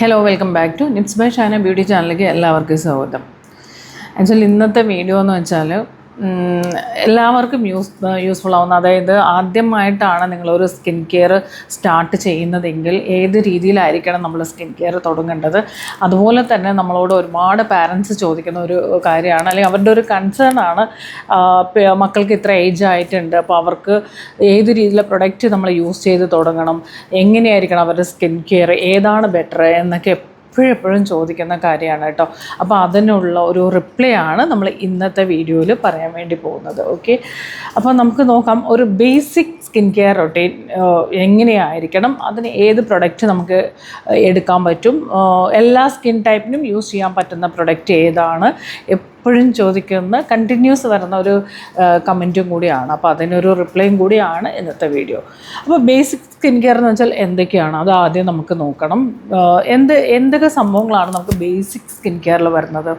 Hello welcome back to Nits by Shana beauty ചാനലിലേക്ക് എല്ലാവർക്കും സ്വാഗതം. ആക്ച്വലി ഇന്നത്തെ വീഡിയോ എന്ന് വെച്ചാൽ എല്ലാവർക്കും യൂസ് യൂസ്ഫുൾ ആവുന്ന അതായത് ആദ്യമായിട്ടാണ് നിങ്ങളൊരു സ്കിൻ കെയർ സ്റ്റാർട്ട് ചെയ്യുന്നതെങ്കിൽ ഏത് രീതിയിലായിരിക്കണം നമ്മൾ സ്കിൻ കെയർ തുടങ്ങേണ്ടത്? അതുപോലെ തന്നെ നമ്മളോട് ഒരുപാട് പാരൻസ് ചോദിക്കുന്ന ഒരു കാര്യമാണ്. അല്ലെങ്കിൽ അവരുടെ ഒരു കൺസേൺ ആണ് മക്കൾക്ക് ഇത്ര ഏജ് ആയിട്ടുണ്ട് അപ്പോൾ അവർക്ക് ഏത് രീതിയിലെ പ്രൊഡക്റ്റ് നമ്മൾ യൂസ് ചെയ്ത് തുടങ്ങണം എങ്ങനെയായിരിക്കണം അവരുടെ സ്കിൻ കെയർ ഏതാണ് ബെറ്റർ എന്നൊക്കെ എപ്പോഴും എപ്പോഴും ചോദിക്കുന്ന കാര്യമാണ് കേട്ടോ. അപ്പോൾ അതിനുള്ള ഒരു റിപ്ലൈ ആണ് നമ്മൾ ഇന്നത്തെ വീഡിയോയിൽ പറയാൻ വേണ്ടി പോകുന്നത്. ഓക്കെ അപ്പോൾ നമുക്ക് നോക്കാം ഒരു ബേസിക് സ്കിൻ കെയർ റൊട്ടീൻ എങ്ങനെയായിരിക്കണം? അതിന് ഏത് പ്രൊഡക്റ്റ് നമുക്ക് എടുക്കാൻ പറ്റും? എല്ലാ സ്കിൻ ടൈപ്പിനും യൂസ് ചെയ്യാൻ പറ്റുന്ന പ്രൊഡക്റ്റ് ഏതാണ്? എപ്പോഴും ചോദിക്കുന്ന കണ്ടിന്യൂസ് വരുന്ന ഒരു കമന്റും കൂടിയാണ്. അപ്പോൾ അതിനൊരു റിപ്ലൈയും കൂടിയാണ് ഇന്നത്തെ വീഡിയോ. അപ്പോൾ ബേസിക് സ്കിൻ കെയർ എന്ന് വെച്ചാൽ എന്തൊക്കെയാണ്? അത് ആദ്യം നമുക്ക് നോക്കണം. എന്ത് എന്തൊക്കെ സംഭവങ്ങളാണ് നമുക്ക് ബേസിക് സ്കിൻ കെയറിൽ വരുന്നത്?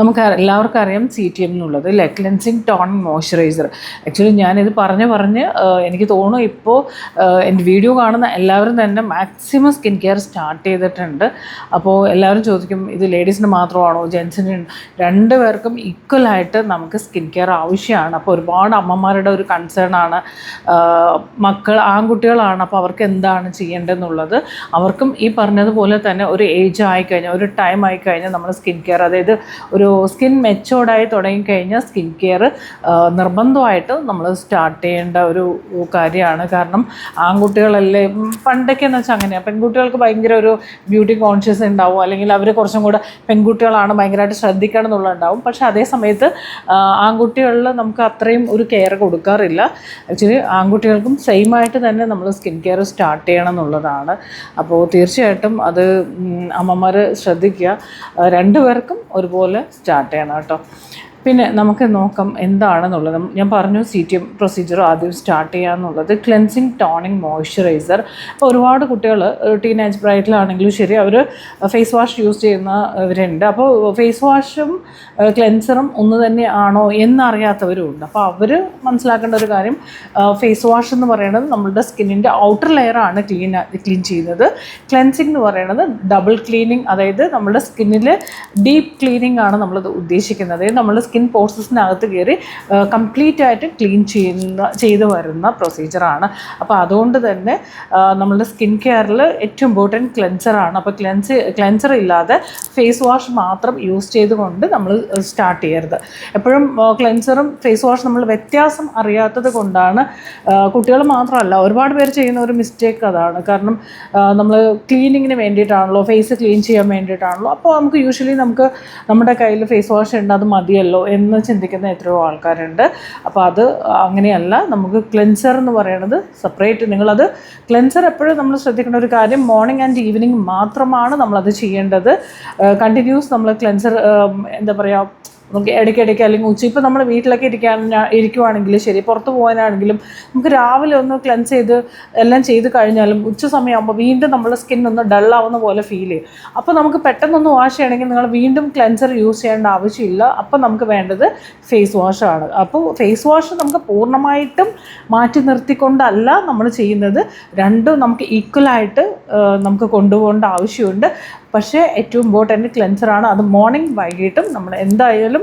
നമുക്ക് എല്ലാവർക്കും അറിയാം സി ടി എം എന്നുള്ളത് ഇല്ലേ ക്ലെൻസിങ് ടോൺ മോയ്സ്ചറൈസർ ആക്ച്വലി ഞാനിത് പറഞ്ഞ് പറഞ്ഞ് എനിക്ക് തോന്നുന്നു ഇപ്പോൾ എന്റെ വീഡിയോ കാണുന്ന എല്ലാവരും തന്നെ മാക്സിമം സ്കിൻ കെയർ സ്റ്റാർട്ട് ചെയ്തിട്ടുണ്ട്. അപ്പോൾ എല്ലാവരും ചോദിക്കും ഇത് ലേഡീസിന് മാത്രമാണോ? ജെൻസിന് രണ്ട് പേർക്കും ഈക്വലായിട്ട് നമുക്ക് സ്കിൻ കെയർ ആവശ്യമാണ്. അപ്പോൾ ഒരുപാട് അമ്മമാരുടെ ഒരു കൺസേൺ ആണ്. മക്കൾ ആൺകുട്ടികളാണ്. അപ്പോൾ അവർക്ക് എന്താണ് ചെയ്യേണ്ടതെന്നുള്ളത് അവർക്കും ഈ പറഞ്ഞതുപോലെ തന്നെ ഒരു ഏജ് ആയിക്കഴിഞ്ഞാൽ ഒരു ടൈം ആയിക്കഴിഞ്ഞാൽ നമ്മൾ സ്കിൻ കെയർ അതായത് ഒരു സ്കിൻ മെച്ചോർഡായി തുടങ്ങിക്കഴിഞ്ഞാൽ സ്കിൻ കെയർ നിർബന്ധമായിട്ട് നമ്മൾ സ്റ്റാർട്ട് ചെയ്യേണ്ട ഒരു കാര്യമാണ്. കാരണം ആൺകുട്ടികളല്ലേ പണ്ടൊക്കെ എന്ന് വെച്ചാൽ അങ്ങനെയാണ് പെൺകുട്ടികൾക്ക് ഭയങ്കര ഒരു ബ്യൂട്ടി കോൺഷ്യസ് ഉണ്ടാവും. അല്ലെങ്കിൽ അവർ കുറച്ചും കൂടെ പെൺകുട്ടികളാണ് ഭയങ്കരമായിട്ട് ശ്രദ്ധിക്കണം എന്നുള്ളതുണ്ടാവും പക്ഷേ അതേ സമയത്ത് ആൺകുട്ടികളിൽ നമുക്ക് അത്രയും ഒരു കെയർ കൊടുക്കാറില്ല. ആക്ച്വലി ആൺകുട്ടികൾക്കും സെയിം ആയിട്ട് തന്നെ നമ്മൾ സ്കിൻ കെയർ സ്റ്റാർട്ട് ചെയ്യണം എന്നുള്ളതാണ്. അപ്പോൾ തീർച്ചയായിട്ടും അത് അമ്മമാർ ശ്രദ്ധിക്കുക. രണ്ടുപേർക്കും ഒരുപോലെ സ്റ്റാർട്ട് ചെയ്യണം കേട്ടോ. പിന്നെ നമുക്ക് നോക്കാം എന്താണെന്നുള്ളത്. ഞാൻ പറഞ്ഞു സി ടി എം പ്രൊസീജിയർ ആദ്യം സ്റ്റാർട്ട് ചെയ്യാന്നുള്ളത്. ക്ലെൻസിങ് ടോണിങ് മോയ്സ്ചറൈസർ അപ്പോൾ ഒരുപാട് കുട്ടികൾ ടീനേജ് ബ്രൈറ്റിലാണെങ്കിലും ശരി അവർ ഫേസ് വാഷ് യൂസ് ചെയ്യുന്നവരുണ്ട് അപ്പോൾ ഫേസ് വാഷും ക്ലെൻസറും ഒന്ന് തന്നെ ആണോ എന്നറിയാത്തവരും ഉണ്ട്. അപ്പോൾ അവർ മനസ്സിലാക്കേണ്ട ഒരു കാര്യം ഫേസ് വാഷ് എന്ന് പറയുന്നത് നമ്മളുടെ സ്കിന്നിന്റെ ഔട്ടർ ലെയറാണ് ക്ലീൻ ക്ലീൻ ചെയ്യുന്നത്. ക്ലെൻസിങ് എന്ന് പറയുന്നത് ഡബിൾ ക്ലീനിങ് അതായത് നമ്മുടെ സ്കിന്നിൽ ഡീപ്പ് ക്ലീനിങ് ആണ് നമ്മളത് ഉദ്ദേശിക്കുന്നത്. നമ്മുടെ സ്കിൻ പോർസസിനകത്ത് കയറി കംപ്ലീറ്റ് ആയിട്ട് ക്ലീൻ ചെയ്യുന്ന ചെയ്തു വരുന്ന പ്രൊസീജിയറാണ് അപ്പോൾ അതുകൊണ്ട് തന്നെ നമ്മളുടെ സ്കിൻ കെയറിൽ ഏറ്റവും ഇമ്പോർട്ടന്റ് ക്ലെൻസറാണ് അപ്പോൾ ക്ലെൻസ് ക്ലെൻസർ ഇല്ലാതെ ഫേസ് വാഷ് മാത്രം യൂസ് ചെയ്തുകൊണ്ട് നമ്മൾ സ്റ്റാർട്ട് ചെയ്യരുത്. എപ്പോഴും ക്ലെൻസറും ഫേസ് വാഷ് നമ്മൾ വ്യത്യാസം അറിയാത്തത് കൊണ്ടാണ് കുട്ടികൾ മാത്രമല്ല ഒരുപാട് പേര് ചെയ്യുന്ന ഒരു മിസ്റ്റേക്ക് അതാണ്. കാരണം നമ്മൾ ക്ലീനിങ്ങിന് വേണ്ടിയിട്ടാണല്ലോ ഫേസ് ക്ലീൻ ചെയ്യാൻ വേണ്ടിയിട്ടാണല്ലോ. അപ്പോൾ നമുക്ക് യൂഷ്വലി നമുക്ക് നമ്മുടെ കയ്യിൽ ഫേസ് വാഷ് ഉണ്ട് അത് മതിയല്ലോ എന്ന് ചിന്തിക്കുന്ന എത്രയോ ആൾക്കാരുണ്ട്. അപ്പോൾ അത് അങ്ങനെയല്ല നമുക്ക് ക്ലെൻസർ എന്ന് പറയുന്നത് സെപ്പറേറ്റ് നിങ്ങളത് ക്ലെൻസർ എപ്പോഴും നമ്മൾ ശ്രദ്ധിക്കേണ്ട ഒരു കാര്യം മോർണിംഗ് ആൻഡ് ഈവനിങ് മാത്രമാണ് നമ്മളത് ചെയ്യേണ്ടത്. കണ്ടിന്യൂസ് നമ്മൾ ക്ലെൻസർ എന്താ പറയുക നമുക്ക് ഇടയ്ക്കിടയ്ക്ക് അല്ലെങ്കിൽ ഉച്ച ഇപ്പോൾ നമ്മൾ വീട്ടിലൊക്കെ ഇരിക്കാൻ ഇരിക്കുവാണെങ്കിലും ശരി പുറത്ത് പോകാനാണെങ്കിലും നമുക്ക് രാവിലെ ഒന്ന് ക്ലെൻസ് ചെയ്ത് എല്ലാം ചെയ്ത് കഴിഞ്ഞാലും ഉച്ച സമയമാകുമ്പോൾ വീണ്ടും നമ്മുടെ സ്കിൻ ഒന്ന് ഡള്ളാവുന്ന പോലെ ഫീൽ ചെയ്യും. അപ്പോൾ നമുക്ക് പെട്ടെന്നൊന്ന് വാഷ് ചെയ്യണമെങ്കിൽ നിങ്ങൾ വീണ്ടും ക്ലെൻസർ യൂസ് ചെയ്യേണ്ട ആവശ്യമില്ല. അപ്പോൾ നമുക്ക് വേണ്ടത് ഫേസ് വാഷാണ് അപ്പോൾ ഫേസ് വാഷ് നമുക്ക് പൂർണമായിട്ടും മാറ്റി നിർത്തിക്കൊണ്ടല്ല നമ്മൾ ചെയ്യുന്നത്. രണ്ടും നമുക്ക് ഈക്വലായിട്ട് നമുക്ക് കൊണ്ടുപോകേണ്ട ആവശ്യമുണ്ട്. പക്ഷേ ഏറ്റവും ഇമ്പോർട്ടന്റ് ക്ലെൻസറാണ് അത് മോർണിംഗ് വൈകിട്ടും നമ്മൾ എന്തായാലും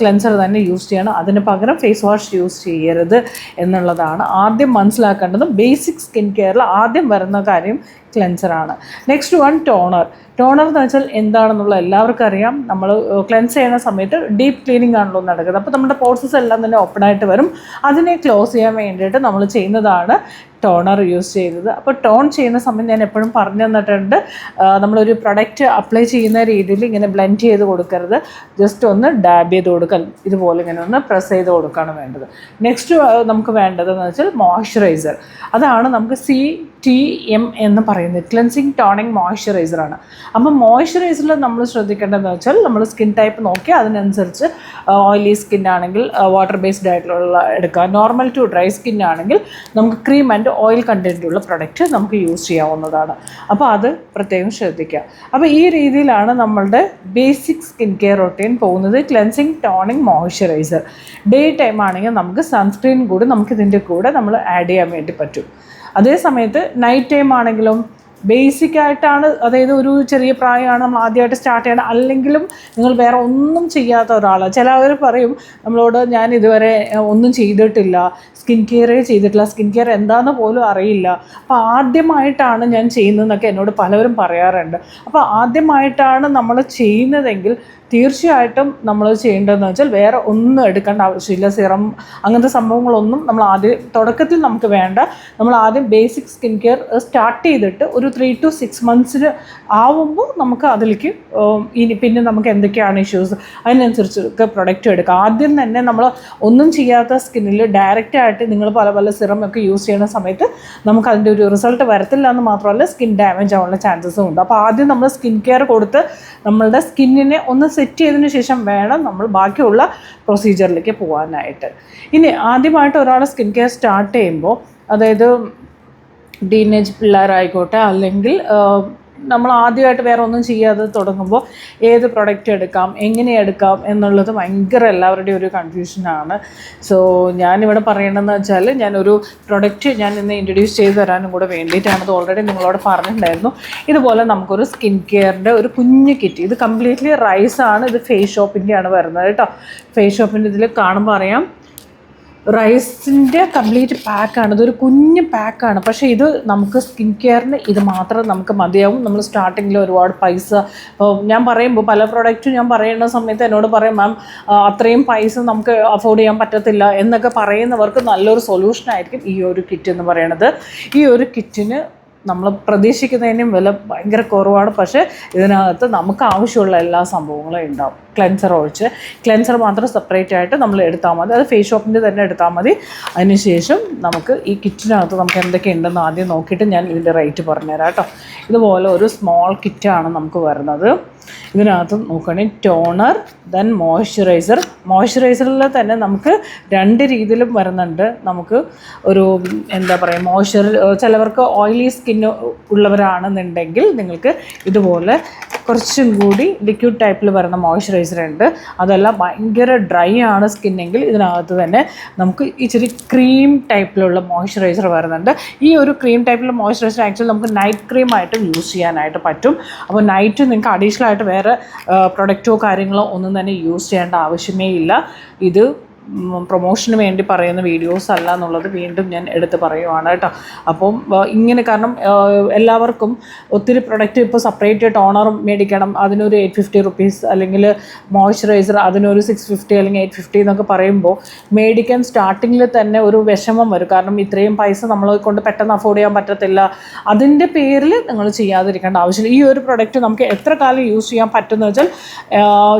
ക്ലെൻസർ തന്നെ യൂസ് ചെയ്യണം. അതിന് പകരം ഫേസ് വാഷ് യൂസ് ചെയ്യരുത് എന്നുള്ളതാണ് ആദ്യം മനസ്സിലാക്കേണ്ടതും ബേസിക് സ്കിൻ കെയറിൽ ആദ്യം വരുന്ന കാര്യം ക്ലെൻസറാണ് നെക്സ്റ്റ് വൺ ടോണർ ടോണർ എന്ന് വെച്ചാൽ എന്താണെന്നുള്ള എല്ലാവർക്കും അറിയാം. നമ്മൾ ക്ലെൻസ് ചെയ്യുന്ന സമയത്ത് ഡീപ്പ് ക്ലീനിങ് ആണല്ലോ നടക്കുന്നത്. അപ്പോൾ നമ്മുടെ പോർസസ് എല്ലാം തന്നെ ഓപ്പൺ ആയിട്ട് വരും. അതിനെ ക്ലോസ് ചെയ്യാൻ വേണ്ടിയിട്ട് നമ്മൾ ചെയ്യുന്നതാണ് ടോണർ യൂസ് ചെയ്തത്. അപ്പോൾ ടോൺ ചെയ്യുന്ന സമയം ഞാൻ എപ്പോഴും പറഞ്ഞു തന്നിട്ടുണ്ട്. നമ്മളൊരു പ്രൊഡക്റ്റ് അപ്ലൈ ചെയ്യുന്ന രീതിയിൽ ഇങ്ങനെ ബ്ലെൻഡ് ചെയ്ത് കൊടുക്കരുത്. ജസ്റ്റ് ഒന്ന് ഡാബ് ചെയ്ത് കൊടുക്കൽ ഇതുപോലെ ഇങ്ങനെ ഒന്ന് പ്രസ് ചെയ്ത് കൊടുക്കുകയാണ് വേണ്ടത്. നെക്സ്റ്റ് നമുക്ക് വേണ്ടതെന്ന് വെച്ചാൽ മോയ്സ്ചറൈസർ. അതാണ് നമുക്ക് സി ടി എം എന്ന് പറയുന്നത് ക്ലെൻസിങ് ടോണിങ് മോയ്സ്ചറൈസറാണ് അപ്പം മോയ്സ്ചറൈസറിൽ നമ്മൾ ശ്രദ്ധിക്കേണ്ടതെന്ന് വെച്ചാൽ നമ്മൾ സ്കിൻ ടൈപ്പ് നോക്കി അതിനനുസരിച്ച് ഓയിലി സ്കിൻ ആണെങ്കിൽ വാട്ടർ ബേസ്ഡ് ആയിട്ടുള്ള എടുക്കുക. നോർമൽ ടു ഡ്രൈ സ്കിൻ ആണെങ്കിൽ നമുക്ക് ക്രീം ആൻഡ് ഓയിൽ കണ്ടന്റുള്ള പ്രൊഡക്റ്റ് നമുക്ക് യൂസ് ചെയ്യാവുന്നതാണ്. അപ്പോൾ അത് പ്രത്യേകം ശ്രദ്ധിക്കുക. അപ്പോൾ ഈ രീതിയിലാണ് നമ്മളുടെ ബേസിക് സ്കിൻ കെയർ റൊട്ടീൻ പോകുന്നത്. Cleansing toning moisturiser day time ആണെങ്കിൽ നമുക്ക് സൺസ്ക്രീൻ കൂടി നമുക്ക് ഇതിന്റെ കൂടെ നമ്മൾ ആഡ് ചെയ്യാൻ വേണ്ടി പറ്റും. അതേ സമയത്ത് നൈറ്റ് ടൈം ആണെങ്കിലും ബേസിക് ആയിട്ടാണ് അതായത് ഒരു ചെറിയ പ്രായമാണ് നമ്മൾ ആദ്യമായിട്ട് സ്റ്റാർട്ട് ചെയ്യണം അല്ലെങ്കിലും നിങ്ങൾ വേറെ ഒന്നും ചെയ്യാത്ത ഒരാൾ ചിലവർ പറയും നമ്മളോട് ഞാൻ ഇതുവരെ ഒന്നും ചെയ്തിട്ടില്ല. സ്കിൻ കെയറേ ചെയ്തിട്ടില്ല. സ്കിൻ കെയർ എന്താണെന്ന് പോലും അറിയില്ല. അപ്പോൾ ആദ്യമായിട്ടാണ് ഞാൻ ചെയ്യുന്നതെന്നൊക്കെ എന്നോട് പലവരും പറയാറുണ്ട്. അപ്പോൾ ആദ്യമായിട്ടാണ് നമ്മൾ ചെയ്യുന്നതെങ്കിൽ തീർച്ചയായിട്ടും നമ്മൾ ചെയ്യേണ്ടതെന്ന് വെച്ചാൽ വേറെ ഒന്നും എടുക്കേണ്ട ആവശ്യമില്ല. സിറം അങ്ങനത്തെ സംഭവങ്ങളൊന്നും നമ്മൾ ആദ്യം തുടക്കത്തിൽ നമുക്ക് വേണ്ട. നമ്മൾ ആദ്യം ബേസിക് സ്കിൻ കെയർ സ്റ്റാർട്ട് ചെയ്തിട്ട് ഒരു ത്രീ ടു സിക്സ് മന്ത്സിന് ആവുമ്പോൾ നമുക്ക് അതിലേക്ക് ഇനി പിന്നെ നമുക്ക് എന്തൊക്കെയാണ് ഇഷ്യൂസ് അതിനനുസരിച്ചൊക്കെ പ്രൊഡക്റ്റ് എടുക്കുക ആദ്യം തന്നെ നമ്മൾ ഒന്നും ചെയ്യാത്ത സ്കിന്നിൽ ഡയറക്റ്റ് ആയിട്ട് നിങ്ങൾ പല പല സിറം ഒക്കെ യൂസ് ചെയ്യുന്ന സമയത്ത് നമുക്ക് അതിന്റെ ഒരു റിസൾട്ട് വരത്തില്ല എന്ന് മാത്രമല്ല സ്കിൻ ഡാമേജ് ആവാനുള്ള ചാൻസസും ഉണ്ട്. അപ്പോൾ ആദ്യം നമ്മൾ സ്കിൻ കെയർ കൊടുത്ത് നമ്മളുടെ സ്കിന്നിനെ ഒന്ന് സെറ്റ് ചെയ്തതിന് ശേഷം വേണം നമ്മൾ ബാക്കിയുള്ള പ്രൊസീജിയറിലേക്ക് പോകാനായിട്ട് ഇനി ആദ്യമായിട്ട് ഒരാൾ സ്കിൻ കെയർ സ്റ്റാർട്ട് ചെയ്യുമ്പോൾ അതായത് ടീനേജ് പിള്ളേരായിക്കോട്ടെ അല്ലെങ്കിൽ നമ്മൾ ആദ്യമായിട്ട് വേറെ ഒന്നും ചെയ്യാതെ തുടങ്ങുമ്പോൾ ഏത് പ്രൊഡക്റ്റ് എടുക്കാം എങ്ങനെ എടുക്കാം എന്നുള്ളത് ഭയങ്കര എല്ലാവരുടെയും ഒരു കൺഫ്യൂഷനാണ് സോ ഞാനിവിടെ പറയണമെന്ന് വെച്ചാൽ ഞാനൊരു പ്രൊഡക്റ്റ് ഞാൻ ഇന്ന് ഇൻട്രൊഡ്യൂസ് ചെയ്ത് തരാനും കൂടെ വേണ്ടിയിട്ടാണ്. അത് ഓൾറെഡി നിങ്ങളോട് പറഞ്ഞിട്ടുണ്ടായിരുന്നു. ഇതുപോലെ നമുക്കൊരു സ്കിൻ കെയറിന്റെ ഒരു കുഞ്ഞ് കിറ്റ് ഇത് കംപ്ലീറ്റ്ലി റൈസാണ് ഇത് ഫേസ് ഷോപ്പിന്റെയാണ് വരുന്നത് കേട്ടോ. ഫേസ് ഷോപ്പിന്റെ ഇതിൽ കാണുമ്പോൾ അറിയാം. റൈസിന്റെ കംപ്ലീറ്റ് പാക്കാണ്. ഇതൊരു കുഞ്ഞ് പാക്കാണ്. പക്ഷേ ഇത് നമുക്ക് സ്കിൻ കെയറിന് ഇത് മാത്രം നമുക്ക് മതിയാവും. നമ്മൾ സ്റ്റാർട്ടിങ്ങിൽ ഒരുപാട് പൈസ ഞാൻ പറയുമ്പോൾ പല പ്രോഡക്റ്റും ഞാൻ പറയുന്ന സമയത്ത് എന്നോട് പറയും മാം അത്രയും പൈസ നമുക്ക് അഫോർഡ് ചെയ്യാൻ പറ്റത്തില്ല എന്നൊക്കെ പറയുന്നവർക്ക് നല്ലൊരു സൊല്യൂഷൻ ആയിരിക്കും ഈ ഒരു കിറ്റ് എന്ന് പറയുന്നത് ഈ ഒരു കിറ്റിന് നമ്മൾ പ്രതീക്ഷിക്കുന്നതിനും വില ഭയങ്കര കുറവാണ്. പക്ഷേ ഇതിനകത്ത് നമുക്ക് ആവശ്യമുള്ള എല്ലാ സംഭവങ്ങളും ഉണ്ടാവും. ക്ലെൻസർ ഒഴിച്ച്. ക്ലെൻസർ മാത്രം സെപ്പറേറ്റ് ആയിട്ട് നമ്മൾ എടുത്താൽ മതി. അത് ഫേസ് ഷോപ്പിന്റെ തന്നെ എടുത്താൽ മതി. അതിനുശേഷം നമുക്ക് ഈ കിറ്റിനകത്ത് നമുക്ക് എന്തൊക്കെ ഉണ്ടെന്ന് ആദ്യം നോക്കിയിട്ട് ഞാൻ ഇതിന്റെ റേറ്റ് പറഞ്ഞുതരാം കേട്ടോ. ഇതുപോലെ ഒരു സ്മോൾ കിറ്റാണ് നമുക്ക് വരുന്നത്. ഇതിനകത്ത് നോക്കുകയാണെങ്കിൽ ടോണർ ദെൻ മോയ്സ്ചറൈസർ മോയ്സ്ചറൈസറിൽ തന്നെ നമുക്ക് രണ്ട് രീതിയിലും വരുന്നുണ്ട്. നമുക്ക് ഒരു എന്താ പറയുക മോയ്സ്ചർ ചിലവർക്ക് ഓയിലി സ്കിൻ ഉള്ളവരാണെന്നുണ്ടെങ്കിൽ നിങ്ങൾക്ക് ഇതുപോലെ കുറച്ചും കൂടി ലിക്വിഡ് ടൈപ്പിൽ വരുന്ന മോയ്സ്ചറൈസർ ഉണ്ട്. അതല്ല ഭയങ്കര ഡ്രൈ ആണ് സ്കിന്നെങ്കിൽ ഇതിനകത്ത് തന്നെ നമുക്ക് ഇച്ചിരി ക്രീം ടൈപ്പിലുള്ള മോയ്സ്ചറൈസർ വരുന്നുണ്ട്. ഈ ഒരു ക്രീം ടൈപ്പിലുള്ള മോയ്സ്ചറൈസർ ആക്ച്വലി നമുക്ക് നൈറ്റ് ക്രീം ആയിട്ടും യൂസ് ചെയ്യാനായിട്ട് പറ്റും. അപ്പോൾ നൈറ്റ് നിങ്ങൾക്ക് അഡീഷണൽ ആയിട്ട് വേറെ പ്രൊഡക്റ്റോ കാര്യങ്ങളോ ഒന്നും തന്നെ യൂസ് ചെയ്യേണ്ട ആവശ്യമേ ഇല്ല. ഇത് പ്രൊമോഷന് വേണ്ടി പറയുന്ന വീഡിയോസ് അല്ല എന്നുള്ളത് വീണ്ടും ഞാൻ എടുത്ത് പറയുവാണ് കേട്ടോ. അപ്പം ഇങ്ങനെ കാരണം എല്ലാവർക്കും ഒത്തിരി പ്രൊഡക്റ്റ് ഇപ്പോൾ സെപ്പറേറ്റ് ടോണർ മേടിക്കണം അതിനൊരു എയ്റ്റ് ഫിഫ്റ്റി റുപ്പീസ് അല്ലെങ്കിൽ മോയ്സ്ചറൈസർ അതിനൊരു സിക്സ് ഫിഫ്റ്റി അല്ലെങ്കിൽ എയ്റ്റ് ഫിഫ്റ്റി എന്നൊക്കെ പറയുമ്പോൾ മേടിക്കാൻ സ്റ്റാർട്ടിങ്ങിൽ തന്നെ ഒരു വിഷമം വരും. കാരണം ഇത്രയും പൈസ നമ്മളെ കൊണ്ട് പെട്ടെന്ന് അഫോർഡ് ചെയ്യാൻ പറ്റത്തില്ല. അതിന്റെ പേരിൽ നിങ്ങൾ ചെയ്യാതിരിക്കേണ്ട ആവശ്യമില്ല. ഈ ഒരു പ്രൊഡക്റ്റ് നമുക്ക് എത്ര കാലം യൂസ് ചെയ്യാൻ പറ്റുമെന്ന് വെച്ചാൽ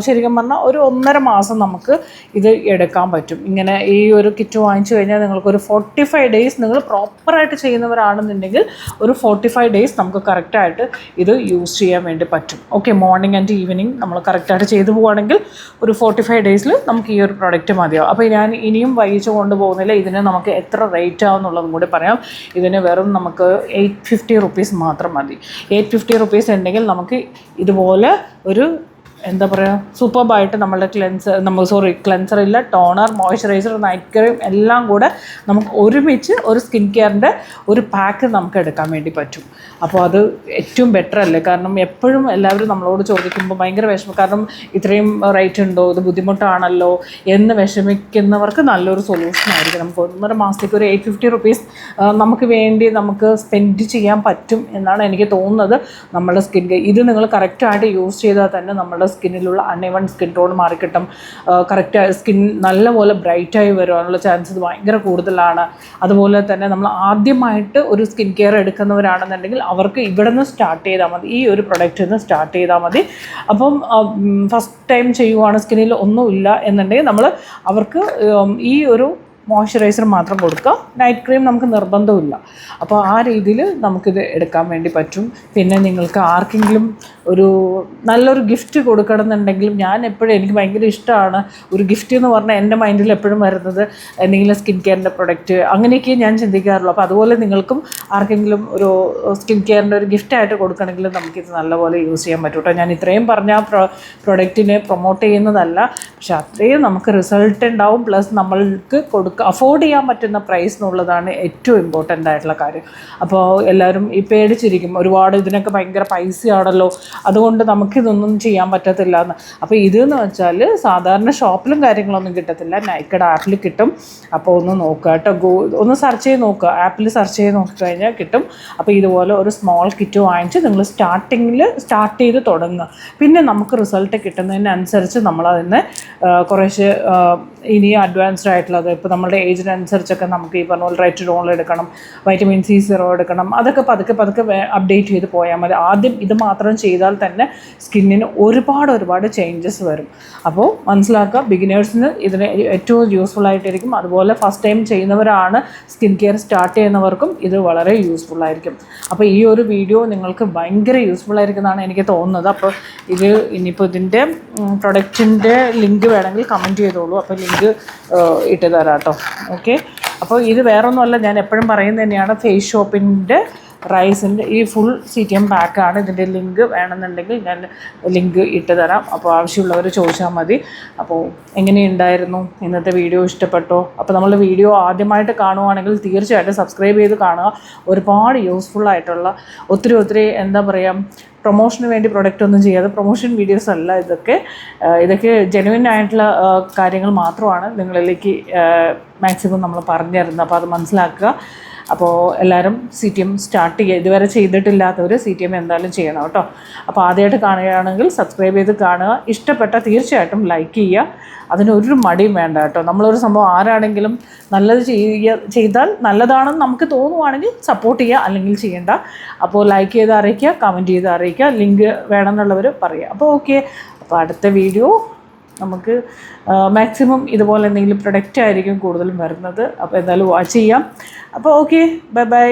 ശരിക്കും പറഞ്ഞാൽ ഒരു ഒന്നര മാസം നമുക്ക് ഇത് എടുക്കാൻ പറ്റും. ഇങ്ങനെ ഈ ഒരു കിറ്റ് വാങ്ങിച്ചു കഴിഞ്ഞാൽ നിങ്ങൾക്ക് ഒരു ഫോർട്ടി ഫൈവ് ഡേയ്സ് നിങ്ങൾ പ്രോപ്പറായിട്ട് ചെയ്യുന്നവരാണെന്നുണ്ടെങ്കിൽ ഒരു ഫോർട്ടി ഫൈവ് ഡേയ്സ് നമുക്ക് കറക്റ്റായിട്ട് ഇത് യൂസ് ചെയ്യാൻ വേണ്ടി പറ്റും. ഓക്കെ മോർണിംഗ് ആൻഡ് ഈവനിങ് നമ്മൾ കറക്റ്റായിട്ട് ചെയ്തു പോവുകയാണെങ്കിൽ ഒരു ഫോർട്ടി ഫൈവ് ഡേയ്സിൽ നമുക്ക് ഈ ഒരു പ്രോഡക്റ്റ് മതിയാവും. അപ്പോൾ ഞാൻ ഇനിയും വൈകിച്ച് കൊണ്ടുപോകുന്നില്ല. ഇതിന് നമുക്ക് എത്ര റേറ്റ് ആവുന്നുള്ളതും കൂടി പറയാം. ഇതിന് വെറും നമുക്ക് എയ്റ്റ് ഫിഫ്റ്റി റുപ്പീസ് മാത്രം മതി. എയ്റ്റ് ഫിഫ്റ്റി റുപ്പീസ് ഉണ്ടെങ്കിൽ നമുക്ക് ഇതുപോലെ ഒരു എന്താ പറയുക സൂപ്പർബായിട്ട് നമ്മളുടെ ക്ലെൻസർ നമ്മൾ സോറി ക്ലെൻസർ ഇല്ല ടോണർ മോയ്സ്ചറൈസർ നൈറ്റ് ക്രീം എല്ലാം കൂടെ നമുക്ക് ഒരുമിച്ച് ഒരു സ്കിൻ കെയറിന്റെ ഒരു പാക്ക് നമുക്ക് എടുക്കാൻ വേണ്ടി പറ്റും. അപ്പോൾ അത് ഏറ്റവും ബെറ്റർ അല്ലേ? കാരണം എപ്പോഴും എല്ലാവരും നമ്മളോട് ചോദിക്കുമ്പോൾ ഭയങ്കര വിഷമം. കാരണം ഇത്രയും റേറ്റ് ഉണ്ടോ? ഇത് ബുദ്ധിമുട്ടാണല്ലോ? എന്ന് വിഷമിക്കുന്നവർക്ക് നല്ലൊരു സൊല്യൂഷൻ ആയിരിക്കും. നമുക്ക് ഒന്നര മാസത്തേക്ക് ഒരു എയ്റ്റ് ഫിഫ്റ്റി റുപ്പീസ് നമുക്ക് വേണ്ടി നമുക്ക് സ്പെൻഡ് ചെയ്യാൻ പറ്റും എന്നാണ് എനിക്ക് തോന്നുന്നത് നമ്മുടെ സ്കിൻ കെയർ ഇത് നിങ്ങൾ കറക്റ്റായിട്ട് യൂസ് ചെയ്താൽ തന്നെ നമ്മുടെ സ്കിന്നിലുള്ള അൺഇവൺ സ്കിൻ ടോൺ മാറിക്കിട്ടും. കറക്റ്റ് സ്കിൻ നല്ലപോലെ ബ്രൈറ്റായി വരാനുള്ള ചാൻസസ് ഭയങ്കര കൂടുതലാണ്. അതുപോലെ തന്നെ നമ്മൾ ആദ്യമായിട്ട് ഒരു സ്കിൻ കെയർ എടുക്കുന്നവരാണെന്നുണ്ടെങ്കിൽ അവർക്ക് ഇവിടെ നിന്ന് സ്റ്റാർട്ട് ചെയ്താൽ മതി. ഈ ഒരു പ്രൊഡക്റ്റിൽ നിന്ന് സ്റ്റാർട്ട് ചെയ്താൽ മതി. അപ്പം ഫസ്റ്റ് ടൈം ചെയ്യുവാണ് സ്കിന്നിൽ ഒന്നുമില്ല എന്നുണ്ടെങ്കിൽ നമ്മൾ അവർക്ക് ഈ ഒരു മോയ്സ്ചറൈസർ മാത്രം കൊടുക്കാം നൈറ്റ് ക്രീം നമുക്ക് നിർബന്ധമില്ല അപ്പോൾ ആ രീതിയിൽ നമുക്കിത് എടുക്കാൻ വേണ്ടി പറ്റും. പിന്നെ നിങ്ങൾക്ക് ആർക്കെങ്കിലും ഒരു നല്ലൊരു ഗിഫ്റ്റ് കൊടുക്കണം എന്നുണ്ടെങ്കിലും ഞാൻ എപ്പോഴും എനിക്ക് ഭയങ്കര ഇഷ്ടമാണ് ഒരു ഗിഫ്റ്റ് എന്ന് പറഞ്ഞാൽ എന്റെ മൈൻഡിൽ എപ്പോഴും വരുന്നത് എന്തെങ്കിലും സ്കിൻ കെയറിന്റെ പ്രൊഡക്റ്റ് അങ്ങനെയൊക്കെ ഞാൻ ചിന്തിക്കാറുള്ളൂ. അപ്പോൾ അതുപോലെ നിങ്ങൾക്കും ആർക്കെങ്കിലും ഒരു സ്കിൻ കെയറിന്റെ ഒരു ഗിഫ്റ്റായിട്ട് കൊടുക്കണമെങ്കിൽ നമുക്കിത് നല്ലപോലെ യൂസ് ചെയ്യാൻ പറ്റും കേട്ടോ. ഞാൻ ഇത്രയും പറഞ്ഞ പ്രൊ പ്രൊഡക്റ്റിനെ പ്രൊമോട്ട് ചെയ്യുന്നതല്ല. പക്ഷേ അത്രയും നമുക്ക് റിസൾട്ട് ഉണ്ടാവും. പ്ലസ് നമ്മൾക്ക് കൊടുക്കുക അഫോർഡ് ചെയ്യാൻ പറ്റുന്ന പ്രൈസ് എന്നുള്ളതാണ് ഏറ്റവും ഇമ്പോർട്ടന്റ് ആയിട്ടുള്ള കാര്യം. അപ്പോൾ എല്ലാവരും ഈ പേടിച്ചിരിക്കും. ഒരുപാട് ഇതിനൊക്കെ ഭയങ്കര പൈസയാണല്ലോ. അതുകൊണ്ട് നമുക്കിതൊന്നും ചെയ്യാൻ പറ്റത്തില്ല എന്ന്. അപ്പോൾ ഇതെന്ന് വെച്ചാൽ സാധാരണ ഷോപ്പിലും കാര്യങ്ങളൊന്നും കിട്ടത്തില്ല. നൈക്കഡ് ആപ്പിൽ കിട്ടും. അപ്പോൾ ഒന്ന് നോക്കുക കേട്ടോ. ഗോ ഒന്ന് സെർച്ച് ചെയ്ത് നോക്കുക. ആപ്പിൽ സെർച്ച് ചെയ്ത് നോക്കിക്കഴിഞ്ഞാൽ കിട്ടും. അപ്പോൾ ഇതുപോലെ ഒരു സ്മോൾ കിറ്റ് വാങ്ങിച്ച് നിങ്ങൾ സ്റ്റാർട്ടിങ്ങിൽ സ്റ്റാർട്ട് ചെയ്ത് തുടങ്ങുക. പിന്നെ നമുക്ക് റിസൾട്ട് കിട്ടുന്നതിനനുസരിച്ച് നമ്മളതിനെ കുറേശ്ശെ ഇനി അഡ്വാൻസ്ഡ് ആയിട്ടുള്ളത്. ഇപ്പോൾ നമ്മുടെ ഏജിനനുസരിച്ചൊക്കെ നമുക്ക് ഈ പറഞ്ഞ പോലെ റൈറ്റ് ഡോൾ എടുക്കണം വൈറ്റമിൻ സി സീറോ എടുക്കണം അതൊക്കെ പതുക്കെ പതുക്കെ അപ്ഡേറ്റ് ചെയ്ത് പോയാൽ മതി. ആദ്യം ഇത് മാത്രം ചെയ്താൽ തന്നെ സ്കിന്നിന് ഒരുപാട് ഒരുപാട് ചേഞ്ചസ് വരും. അപ്പോൾ മനസ്സിലാക്കുക ബിഗിനേഴ്സിന് ഇതിന് ഏറ്റവും യൂസ്ഫുൾ ആയിട്ടിരിക്കും. അതുപോലെ ഫസ്റ്റ് ടൈം ചെയ്യുന്നവരാണ് സ്കിൻ കെയർ സ്റ്റാർട്ട് ചെയ്യുന്നവർക്കും ഇത് വളരെ യൂസ്ഫുൾ ആയിരിക്കും. അപ്പോൾ ഈ ഒരു വീഡിയോ നിങ്ങൾക്ക് ഭയങ്കര യൂസ്ഫുൾ ആയിരിക്കും എന്നാണ് എനിക്ക് തോന്നുന്നത്. അപ്പോൾ ഇത് ഇനിയിപ്പോൾ ഇതിന്റെ പ്രൊഡക്റ്റിന്റെ ലിങ്ക് വേണമെങ്കിൽ കമന്റ് ചെയ്തോളൂ. അപ്പോൾ ലിങ്ക് ഇട്ട് തരാം കേട്ടോ. ഓക്കെ. അപ്പോൾ ഇത് വേറൊന്നുമല്ല ഞാൻ എപ്പോഴും പറയുന്നത് തന്നെയാണ് ഫേസ് ഷോപ്പിന്റെ റൈസിന്റെ ഈ ഫുൾ സി ടി എം പാക്കാണ് ഇതിന്റെ ലിങ്ക് വേണമെന്നുണ്ടെങ്കിൽ ഞാൻ ലിങ്ക് ഇട്ട് തരാം അപ്പോൾ ആവശ്യമുള്ളവർ ചോദിച്ചാൽ മതി. അപ്പോൾ എങ്ങനെയുണ്ടായിരുന്നു? ഇന്നത്തെ വീഡിയോ ഇഷ്ടപ്പെട്ടോ? അപ്പോൾ നമ്മൾ വീഡിയോ ആദ്യമായിട്ട് കാണുവാണെങ്കിൽ തീർച്ചയായിട്ടും സബ്സ്ക്രൈബ് ചെയ്ത് കാണുക. ഒരുപാട് യൂസ്ഫുൾ ആയിട്ടുള്ള ഒത്തിരി ഒത്തിരി എന്താ പറയുക പ്രൊമോഷന് വേണ്ടി പ്രൊഡക്റ്റ് ഒന്നും ചെയ്യാതെ പ്രൊമോഷൻ വീഡിയോസ് അല്ല ഇതൊക്കെ. ഇതൊക്കെ ജെനുവിൻ ആയിട്ടുള്ള കാര്യങ്ങൾ മാത്രമാണ് നിങ്ങളിലേക്ക് മാക്സിമം നമ്മൾ പറഞ്ഞു തരുന്നത് അപ്പോൾ അത് മനസ്സിലാക്കുക. അപ്പോൾ എല്ലാവരും സി ടി എം സ്റ്റാർട്ട് ചെയ്യുക ഇതുവരെ ചെയ്തിട്ടില്ലാത്തവർ സി ടി എം എന്തായാലും ചെയ്യണം കേട്ടോ. അപ്പോൾ ആദ്യമായിട്ട് കാണുകയാണെങ്കിൽ സബ്സ്ക്രൈബ് ചെയ്ത് കാണുക. ഇഷ്ടപ്പെട്ട തീർച്ചയായിട്ടും ലൈക്ക് ചെയ്യുക. അതിനൊരു മടിയും വേണ്ട കേട്ടോ. നമ്മളൊരു സംഭവം ആരാണെങ്കിലും നല്ലത് ചെയ്യുക ചെയ്താൽ നല്ലതാണെന്ന് നമുക്ക് തോന്നുവാണെങ്കിൽ സപ്പോർട്ട് ചെയ്യുക അല്ലെങ്കിൽ ചെയ്യേണ്ട. അപ്പോൾ ലൈക്ക് ചെയ്ത് അറിയിക്കുക കമന്റ് ചെയ്ത് അറിയിക്കുക ലിങ്ക് വേണമെന്നുള്ളവർ പറയുക. അപ്പോൾ ഓക്കെ അപ്പോൾ അടുത്ത വീഡിയോ നമുക്ക് മാക്സിമം ഇതുപോലെ എന്തെങ്കിലും പ്രൊഡക്റ്റ് ആയിരിക്കും കൂടുതലും വരുന്നത്. അപ്പോൾ എന്തായാലും വാച്ച് ചെയ്യാം. അപ്പോൾ ഓക്കെ ബൈ ബൈ